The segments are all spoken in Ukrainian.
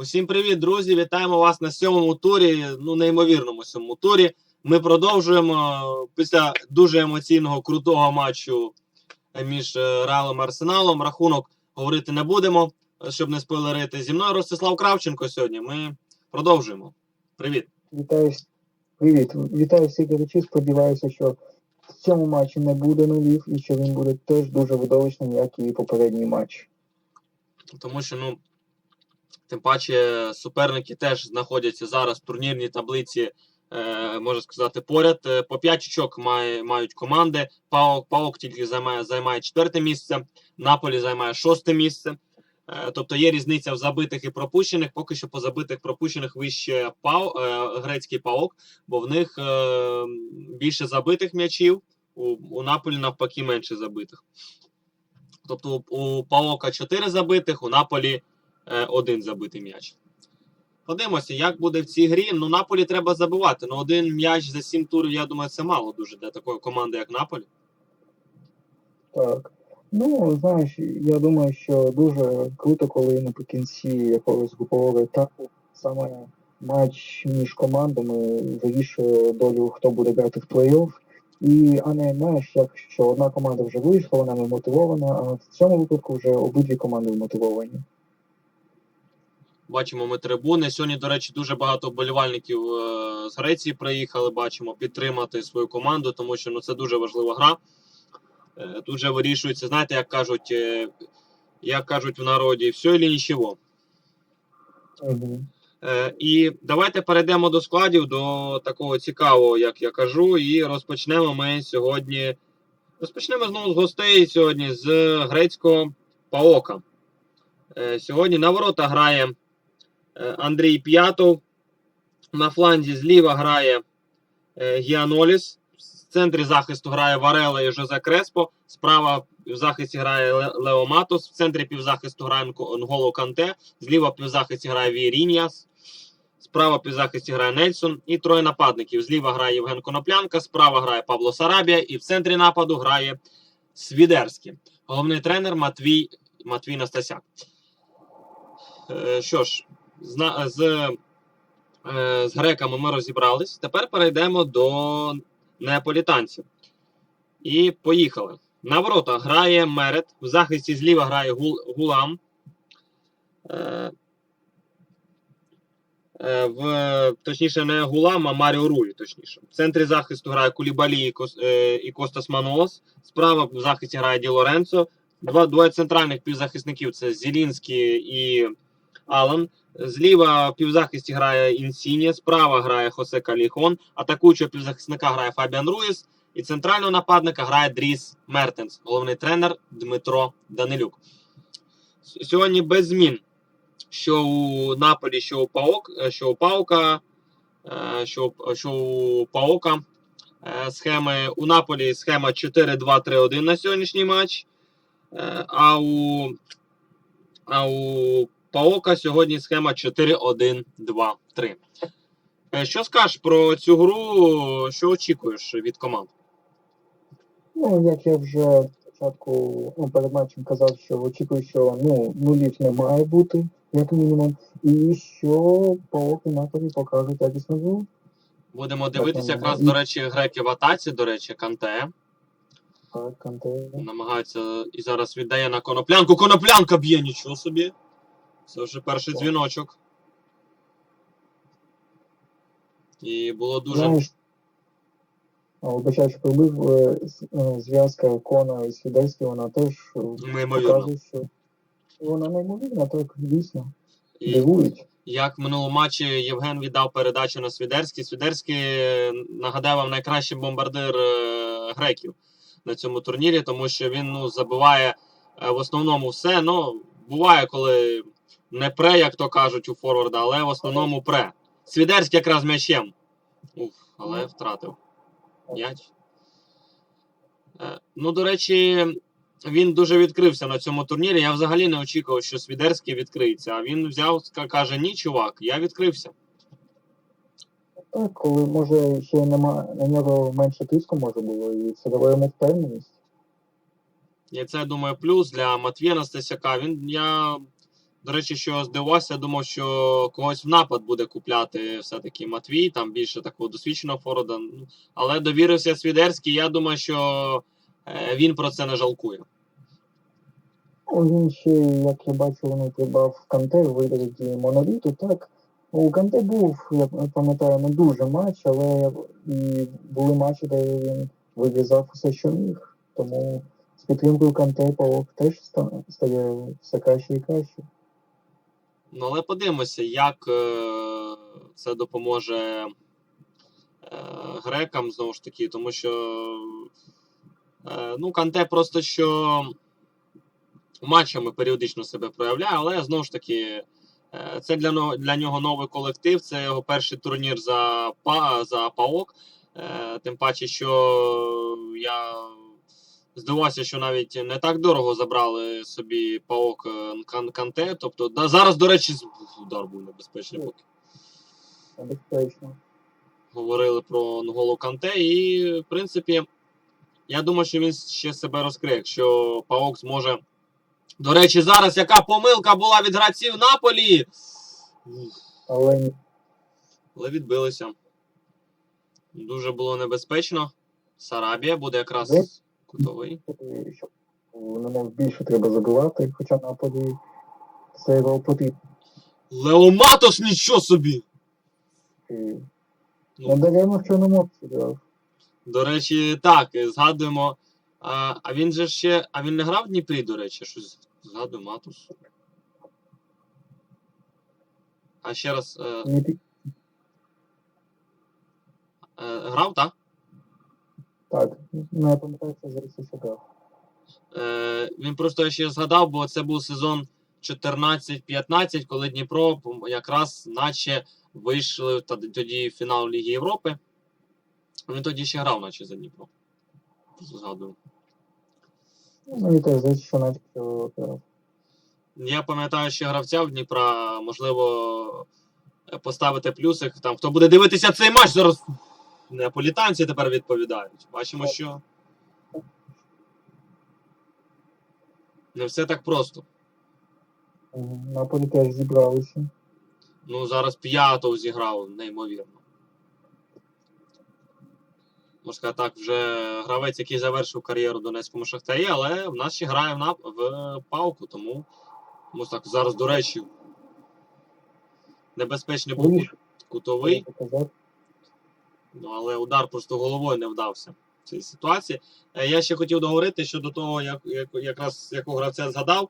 Усім привіт, друзі! Вітаємо вас на сьомому турі, ну неймовірному сьомому турі. Ми продовжуємо після дуже емоційного крутого матчу між е, Реалом і Арсеналом. Рахунок говорити не будемо, щоб не спойлерити. Зі мною Ростислав Кравченко сьогодні. Ми продовжуємо. Привіт. Вітаю, привіт. Вітаю всіх глядачів. Сподіваюся, що в цьому матчі не буде нулів і що він буде теж дуже видовищним, як і попередній матч. Тому що, ну, тим паче, суперники теж знаходяться зараз в турнірній таблиці, е, можна сказати, поряд. Е, По 5 очок мають команди. Паок, Паок тільки займає, займає четверте місце, Наполі займає шосте місце. Е, Тобто є різниця в забитих і пропущених. Поки що по забитих пропущених вище Пау, грецький Паок, бо в них більше забитих м'ячів, у, у Наполі навпаки менше забитих. Тобто у, Паока 4 забитих, у Наполі один забитий м'яч. Подивимося, як буде в цій грі. Ну, Наполі треба забивати. Ну, один м'яч за 7 турів, я думаю, це мало дуже для такої команди, як Наполі. Так. Ну, знаєш, я думаю, що дуже круто, коли наприкінці якогось групового етапу саме матч між командами вирішує долю, хто буде грати в плей-офф. І, а не знаєш, як що одна команда вже вийшла, вона не мотивована, а в цьому випадку вже обидві команди вмотивовані. Бачимо ми трибуни. Сьогодні, до речі, дуже багато вболівальників е, з Греції приїхали. Бачимо підтримати свою команду, тому що ну, це дуже важлива гра. Е, Тут же вирішується, знаєте, як кажуть, е, як кажуть в народі, все чи нічого. Угу. І давайте перейдемо до складів, до такого цікавого, як я кажу, і розпочнемо ми сьогодні. Розпочнемо знову з гостей сьогодні з грецького Паока. Сьогодні на ворота грає Андрій П'ятов. На фланзі зліва грає е, Гіаноліс. В центрі захисту грає Варела і Жозе Креспо. Справа в захисті грає Лео Матос. В центрі півзахисту грає Нголо Канте. Зліва півзахисті грає Віріньяс. Справа півзахисті грає Нельсон. І троє нападників. Зліва грає Євген Коноплянка, справа грає Павло Сарабія, і в центрі нападу грає Свідерський. Головний тренер Матвій, Матвій Настасяк. Е, Що ж, зна- з, е, з греками ми розібрались. Тепер перейдемо до неаполітанців. І поїхали. На ворота грає Мерет. В захисті зліва грає Гул- Гулам. Е, е, В, точніше, не Гулам, а Маріо Руї, точніше. В центрі захисту грає Кулібалі і, Кос, е, і Костас Манолос. Справа в захисті грає Ді Лоренцо. Два, двоє центральних півзахисників це Зілінський і Алан. Зліва в півзахисті грає Інсіні, справа грає Хосе Каліхон, атакуючого півзахисника грає Фабіан Руїс, і центрального нападника грає Дріс Мертенс, головний тренер Дмитро Данилюк. Сьогодні без змін. Що у Наполі, що у Паок, е, що у Паука, е, що, що у Паока. Е, Схеми у Наполі схема 4-2-3-1 на сьогоднішній матч. А у, а у Паока сьогодні схема 4-1-2-3. Е, Що скажеш про цю гру? Що очікуєш від команд? Ну, як я вже спочатку ну, перед матчем казав, що очікую, що ну, нулів не має бути, як мінімум, і що Паок і покажуть якісну гру. Будемо дивитися, Так, якраз, до речі, греки в атаці, до речі, Канте. Так, Канте. Намагається і зараз віддає на коноплянку. Коноплянка б'є, нічого собі. Це вже перший дзвіночок. І було дуже. А, вибачаю, що пробив е, е, зв'язка Кона і Свідерський, вона теж показує, що вона неймовірна, так дійсно. І Дивують. як в минулому матчі Євген віддав передачу на Свідерський. Свідерський е, нагадаю вам найкращий бомбардир греків на цьому турнірі, тому що він ну, забиває в основному все. Ну, буває, коли не пре, як то кажуть у форварда, але в основному пре. Свідерський якраз м'ячем. Уф, але втратив м'яч. Е, Ну, до речі, він дуже відкрився на цьому турнірі. Я взагалі не очікував, що Свідерський відкриється. А він взяв, каже: ні, чувак, я відкрився. Так, коли може ще нема на нього менше тиску може було, і це дало йому впевненість. І це, я думаю, плюс для Матвія Настасяка. Він я До речі, що здивувався, думав, що когось в напад буде купляти все-таки Матвій, там більше такого досвідченого форода. Ну, Але довірився Свідерський, я думаю, що е, він про це не жалкує. Ну, Він ще, як я бачу, вони придбав Канте у вигляді моноліту, так. У Канте був, я пам'ятаю, не дуже матч, але і були матчі, де він вирізав усе, що міг. Тому з підтримкою Канте Павлов теж стає все краще і краще. Ну, але подивимося, як е, це допоможе е, грекам знову ж таки, тому що е, ну, Канте просто що матчами періодично себе проявляє, але знову ж таки. е, Це для, для нього новий колектив, це його перший турнір за, за ПАОК. Е, Тим паче, що я здивувався, що навіть не так дорого забрали собі ПАОК е, Канте. Тобто, да, зараз, до речі, удар був небезпечний, поки Безпечно. говорили про Нголо Канте. І, в принципі, я думаю, що він ще себе розкриє, якщо ПАОК зможе. До речі, зараз яка помилка була від гравців Наполі. Але. Але відбилися. Дуже було небезпечно. Сарабія буде якраз кутовий. щоб не більше треба забивати, хоча на полі це його потрібно. Лео Матос, нічого собі! Ну. Не даремо в чорному грав. До речі, так, згадуємо. А, а він же ще. А він не грав в Дніпрі, до речі, щось згадую Матус. А ще раз е, е, грав, так? Так, не пам'ятаю, що зараз грав. Е, він просто ще згадав, бо це був сезон 14-15, коли Дніпро якраз наче вийшли тоді, в фінал Ліги Європи. Він тоді ще грав, наче за Дніпро. Згадую. Ну, і теж що наче грав. Я пам'ятаю ще гравця в Дніпра, можливо, е, поставити плюсик. Там, хто буде дивитися цей матч, зараз неаполітанці тепер відповідають. Бачимо, що не все так просто. Мгм. На полі теж зібралися. Ну, зараз п'ятого зіграв, неймовірно. Можна сказати так, вже гравець, який завершив кар'єру в Донецькому Шахтарі, але в нас ще грає в, нап- в пауку, тому можна так зараз, до речі, небезпечний був кутовий. Ну, але удар просто головою не вдався в цій ситуації. Е, Я ще хотів договорити щодо того, як, як якраз якого гравця згадав.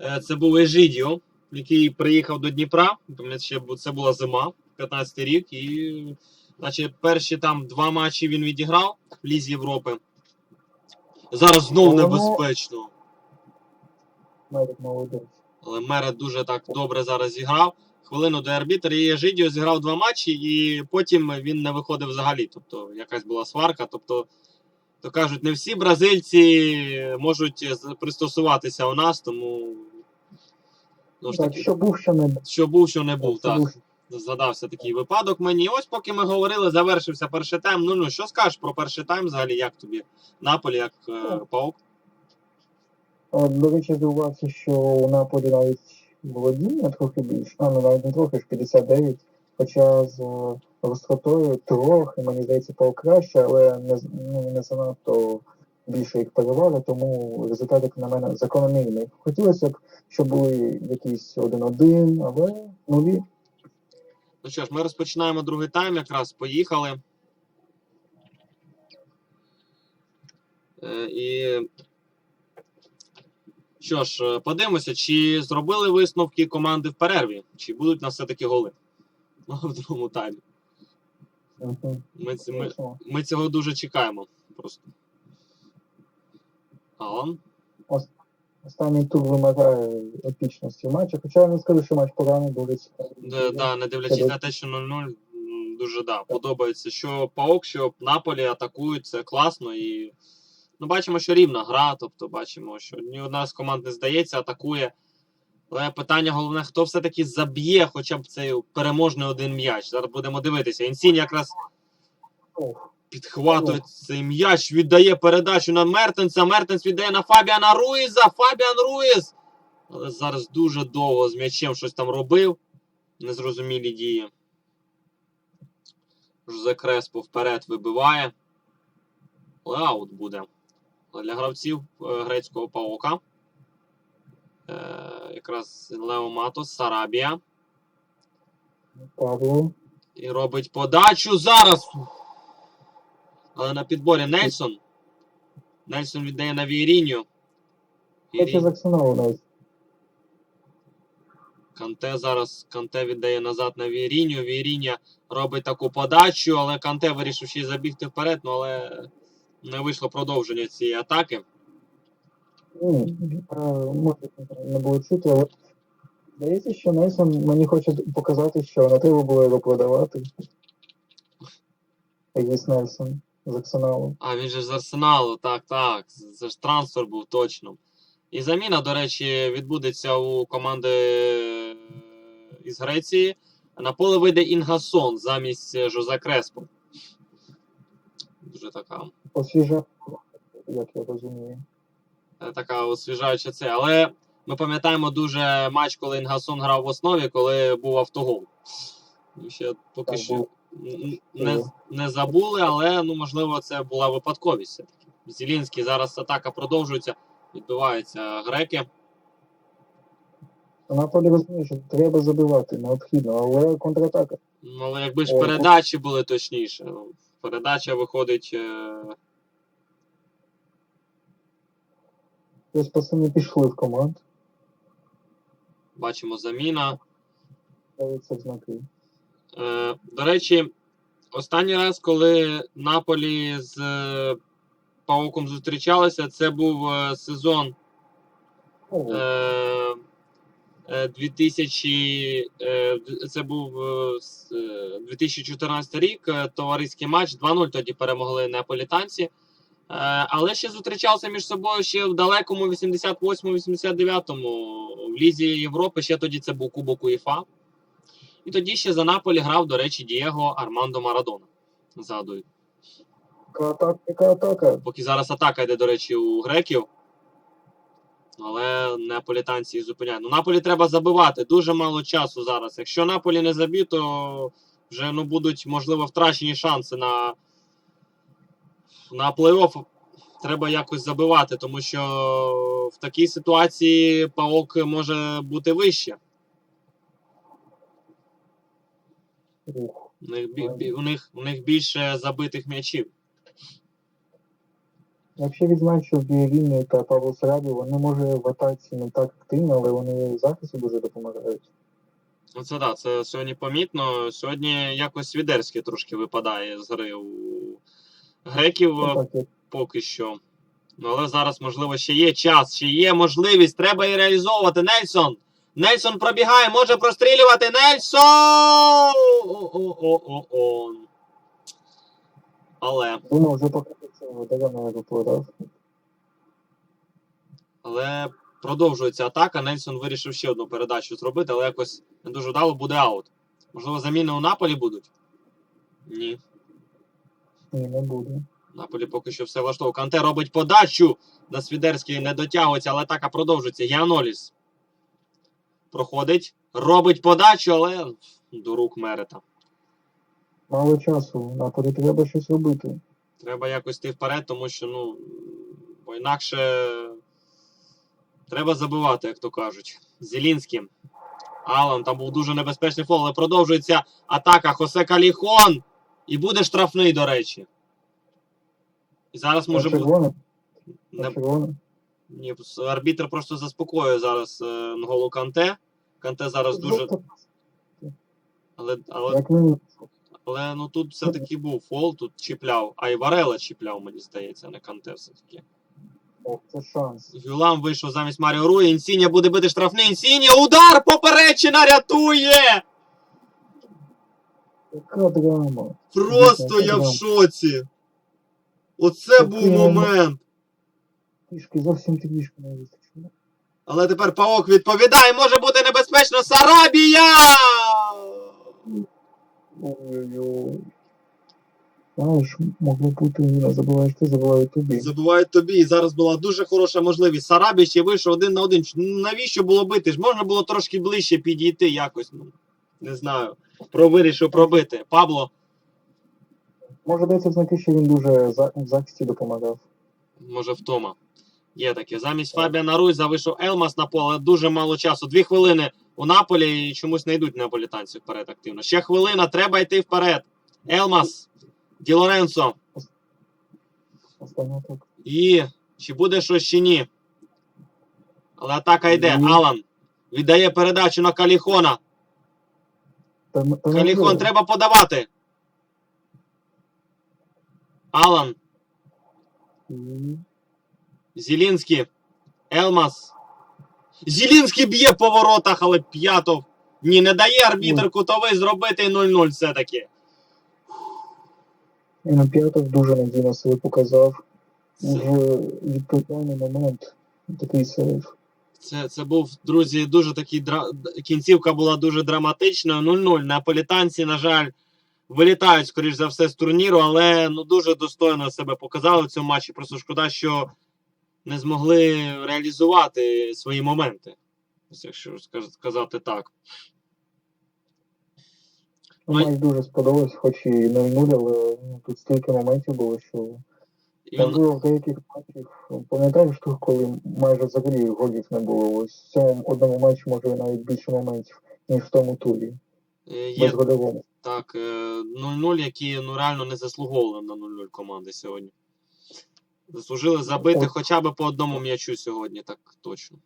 Е, Це був Ежидіо, який приїхав до Дніпра. Ще це була зима, 15 рік, і значить, перші там два матчі він відіграв в Лізі Європи. Зараз знову небезпечно. Але Мерет дуже так добре зараз зіграв. Хвилину до арбітра і Жидіо зіграв два матчі, і потім він не виходив взагалі. Тобто якась була сварка. Тобто, то кажуть, не всі бразильці можуть пристосуватися у нас, тому ну, ж Так, таки, що був, що не був. що був, що не був. Так, був. згадався такий випадок мені. Ось поки ми говорили, завершився перший тайм. Ну ну що скажеш про перший тайм взагалі? Як тобі? Наполі, як е, паук? До речі, здивувався, що у Наполі навіть володіння трохи більше, а ну навіть не трохи ж 59, хоча з е, гостротою трохи, мені здається, покраще, але не, ну, не занадто більше їх переваги, тому результат, як на мене, закономірний. Хотілося б, щоб були якісь 1-1, але нулі. Ну що ж, ми розпочинаємо другий тайм, якраз поїхали. Е, І що ж, е, подивимося, чи зробили висновки команди в перерві, чи будуть на все-таки голи в другому таймі. Ми, ми, ми цього дуже чекаємо. Просто. Алан? Останній тур вимагає епічності матчу, хоча я не скажу, що матч поганий, цікавий. Да, да, не дивлячись на те, що 0-0, дуже да, подобається, що Паук, що Наполі атакують, це класно. І ну, бачимо, що рівна гра, тобто бачимо, що ні одна з команд не здається, атакує. Але питання головне, хто все-таки заб'є хоча б цей переможний один м'яч. Зараз будемо дивитися. Інсінь якраз підхватує цей м'яч, віддає передачу на Мертенса. Мертенс віддає на Фабіана Руїза. Фабіан Руїз. Але зараз дуже довго з м'ячем щось там робив. Незрозумілі дії. Жозе Креспо вперед вибиває. Але аут буде. Для гравців е, грецького паука. Е, якраз Лео Матос, Сарабія. Павло. І робить подачу зараз. Але на підборі Нельсон. Нельсон віддає на Віріню. Канте зараз Канте віддає назад на Віріню. Віріня робить таку подачу, але Канте вирішив ще й забігти вперед, ну але не вийшло продовження цієї атаки. Ну, е, може не було чути, але здається, що Нельсон мені хоче показати, що не треба було його продавати. Якийсь Нельсон з Арсеналу. А він же з Арсеналу, так, так. Це ж трансфер був точно. І заміна, до речі, відбудеться у команди е, із Греції. На поле вийде Інгасон замість е, Жозе Креспо. Дуже така, Освіжав, як я розумію. е, така освіжаюча це. Але ми пам'ятаємо дуже матч, коли Інгасон грав в основі, коли був автогол. Ще поки Так, що не, не забули, але ну, можливо, це була випадковість все-таки. Зілінський зараз атака продовжується, відбиваються греки. Наполі розуміє, що треба забивати, необхідно, але контратака. Ну, але якби ж передачі були точніше. Передача виходить. е, пацани пішли в команд, Бачимо заміна. в знаки. Е, До речі, останній раз, коли Наполі з е, Пауком зустрічалися, це був е, сезон е, 2000, е, це був е, с- е, 2014 рік, е, товариський матч. 2-0 тоді перемогли неаполітанці. Е, Але ще зустрічалися між собою ще в далекому 88-89-му в Лізі Європи. Ще тоді це був Кубок УЄФА. І тоді ще за Наполі грав, до речі, Дієго Армандо Марадона. Згадую. Атака, атака. Поки зараз атака йде, до речі, у греків. Але неаполітанці їх зупиняють. Ну, Наполі треба забивати. Дуже мало часу зараз. Якщо Наполі не заб'є, то вже ну, будуть, можливо, втрачені шанси на, на плей-офф. Треба якось забивати, тому що в такій ситуації паок може бути вище. У них, у них, у них більше забитих м'ячів. Я ще відзначу, що Бієвіні та Павло Сарабі, вони може в атаці не так активні, але вони в захисті дуже допомагають. Ну, це да, це сьогодні помітно. Сьогодні якось Відерський трошки випадає з гри у греків Ну, е, так, поки що. Ну, але зараз, можливо, ще є час, ще є можливість. Треба її реалізовувати. Нельсон! Нельсон пробігає, може прострілювати. Нельсон! О-о-о-о-о. Але, думав, вже поки цього даремно я але продовжується атака. Нельсон вирішив ще одну передачу зробити, але якось не дуже вдало буде аут. Можливо, заміни у Наполі будуть? Ні. Ні, не буде. Наполі поки що все влаштовує. Канте робить подачу. На Свідерський не дотягується, але атака продовжується. Гіаноліс проходить, робить подачу, але до рук Мерета. Мало часу, Наполі треба щось робити. Треба якось йти вперед, тому що, ну, бо інакше треба забивати, як то кажуть. Зелінський. Алан, там був дуже небезпечний фол, але продовжується атака Хосе Каліхон. І буде штрафний, до речі. І зараз може бути. Не. Ні, арбітр просто заспокоює зараз е, Нголу Канте. Канте зараз дуже. Але, але, Як мені. Але ну тут все-таки був фол, тут чіпляв. А і Варела чіпляв, мені здається, не Канте все-таки. Це шанс. Гюлам вийшов замість Маріо Руї. Інсінія буде бити штрафний. Інсінія! Удар! Поперечина рятує! Яка драма. Просто я в шоці. Оце був момент. Трішки, зовсім трішки не вистачило. Але тепер Паок відповідає, може бути небезпечно Сарабія! Ой-ой-ой. Знаєш, могло бути, забуваєш ти, забуваю тобі. Забувають тобі. І зараз була дуже хороша можливість. Сарабі ще вийшов один на один. Ну, Навіщо було бити? Ж можна було трошки ближче підійти якось. Ну, не знаю. Про вирішив пробити. Пабло, Може дається знати, що він дуже за- в захисті допомагав. може, втома. Є таке. Замість Фабіана Руйза вийшов Елмас на поле, дуже мало часу. Дві хвилини у Наполі і чомусь не йдуть неаполітанці вперед активно. Ще хвилина, треба йти вперед. Елмас, Ді Лоренцо. І чи буде щось чи ні? Але атака йде. Алан віддає передачу на Каліхона. Каліхон, треба подавати. Алан, Зілінський, Елмас. Зілінський б'є по воротах, але п'ятов. Ні, не дає арбітр кутовий зробити 0-0 все-таки. І на дуже надійно себе показав. Це, відповідальний момент. Такий сейф. це, це був, друзі, дуже такий дра... кінцівка була дуже драматичною. 0-0. Неаполітанці, на жаль, вилітають, скоріш за все, з турніру, але ну, дуже достойно себе показали в цьому матчі. Просто шкода, що не змогли реалізувати свої моменти. Якщо сказати так. Ой. Мені дуже сподобалось, хоч і 0-0, але ну, тут стільки моментів було, що І він- в деяких матчах, пам'ятаєш ту, коли майже взагалі голів не було. Ось в цьому одному матчі може навіть більше моментів, ніж в тому турі. е, є Безгольовому. так е, 0-0, які ну, реально не заслуговували на 0-0 команди сьогодні. Заслужили забити Ось. хоча б по одному м'ячу сьогодні, так точно.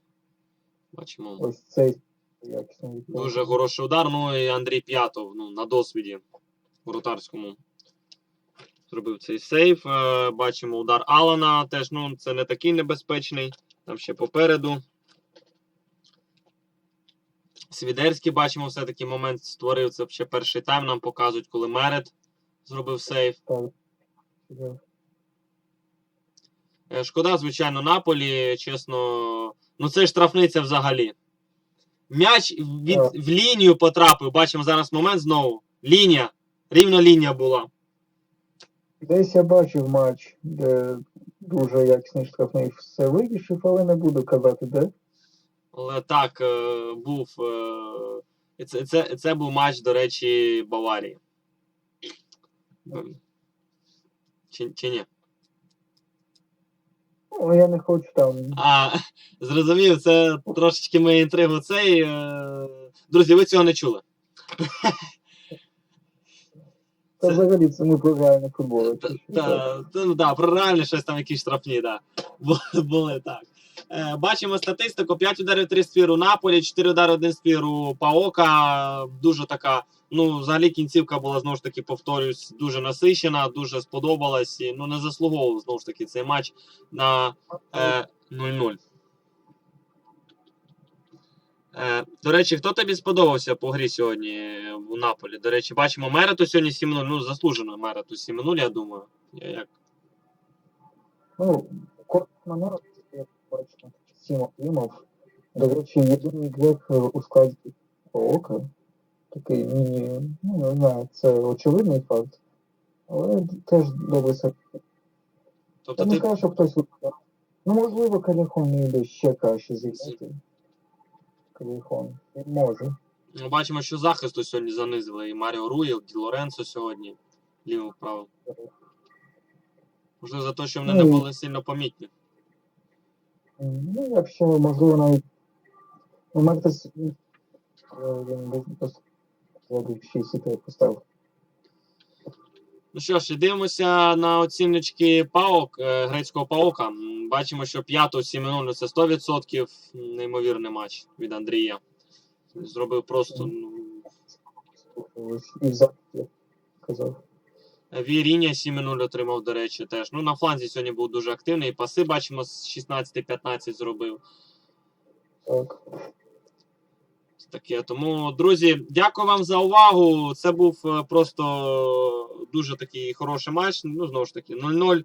Бачимо. Ось цей якісний. Дуже хороший удар. Ну і Андрій П'ятов ну, на досвіді воротарському зробив цей сейф. Е, Бачимо удар Алана. Теж ну, це не такий небезпечний. Там ще попереду. Свідерський бачимо, все-таки момент створив. Це ще перший тайм нам показують, коли Мерет зробив сейф. Так. Е, Шкода, звичайно, Наполі, чесно. Ну це штрафниця взагалі. М'яч від, в лінію потрапив. Бачимо зараз момент знову. Лінія. Рівно лінія була. Десь я бачив матч, де дуже якісний штрафний все вирішив, але не буду казати, де. Але так, е, був. е, Це, це, це був матч, до речі, Баварії. Чи, чи ні? Ну, я не хочу там. А, зрозумів, це трошечки ми інтригу цей. е, Друзі, ви цього не чули. Та це- взагалі це не про реальний футбол. Та, та, та, ну, про реальні щось там якісь штрафні, да. Бу- Були так. Е, бачимо статистику: 5 ударів 3 спір у Наполі, 4 удари 1 спір у Паока. Дуже така. Ну, взагалі кінцівка була знову ж таки, повторюсь, дуже насичена, дуже сподобалась. І, ну, не заслуговував знову ж таки цей матч на е, 0-0. Е, до речі, хто тобі сподобався по грі сьогодні у Наполі? До речі, бачимо Мерету сьогодні 7-0. Ну, заслужено Мерету 7-0, я думаю. Я як Ну, корт манер, я бачу, сім отримав. До речі, єдиний грек е, у складі ока. Такий міні, ну не знаю, це очевидний факт. Але теж добре себе. Тобто Я не ти скажу, що хтось. Ну, можливо, Каліхон не йде ще краще зіграти. Каліхон. Може. ну, бачимо, що захисту сьогодні занизили. І Маріо Руєл, Ді Лоренцо сьогодні. Ліво вправо. Можливо, за те, що вони не Ну, і- були сильно помітні. Ну, якщо, можливо, навіть. Ну, Мартес. Він був просто. Зробив 6 і поставив. Ну що ж, і дивимося на оціночки ПАОК, е, грецького ПАОКа. М, Бачимо, що п'яту 7 ну, це 100%. Неймовірний матч від Андрія. Зробив просто ну, І в казав. Віріння 7-0 отримав, до речі, теж. Ну, на фланзі сьогодні був дуже активний. Паси, бачимо, з 16-15 зробив. Так. Таке. Тому, друзі, дякую вам за увагу. Це був е, просто дуже такий хороший матч. Ну, знову ж таки, 0-0.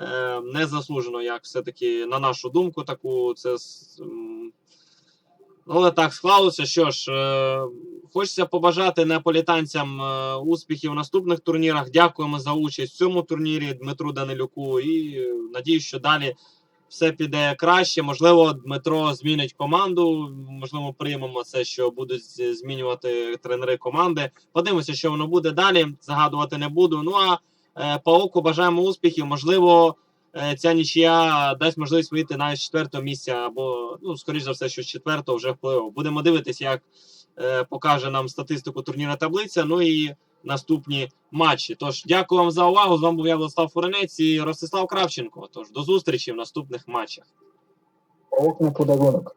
Е, Незаслужено, як все-таки, на нашу думку, таку. Це але так склалося. Що ж, е, хочеться побажати неаполітанцям успіхів в наступних турнірах. Дякуємо за участь в цьому турнірі Дмитру Данилюку. І надію, що далі все піде краще. Можливо, Дмитро змінить команду. Можливо, приймемо це, що будуть змінювати тренери команди. Подивимося, що воно буде далі. Загадувати не буду. Ну а е, Пауку бажаємо успіхів. Можливо, е, ця нічия дасть можливість вийти навіть з четвертого місця, або ну, скоріш за все, що з четвертого вже впливо. Будемо дивитися, як е, покаже нам статистику турнірна таблиця. Ну і наступні матчі. Тож дякую вам за увагу. З вами був я Владислав Фуренець і Ростислав Кравченко. Тож до зустрічі в наступних матчах. На подарунок.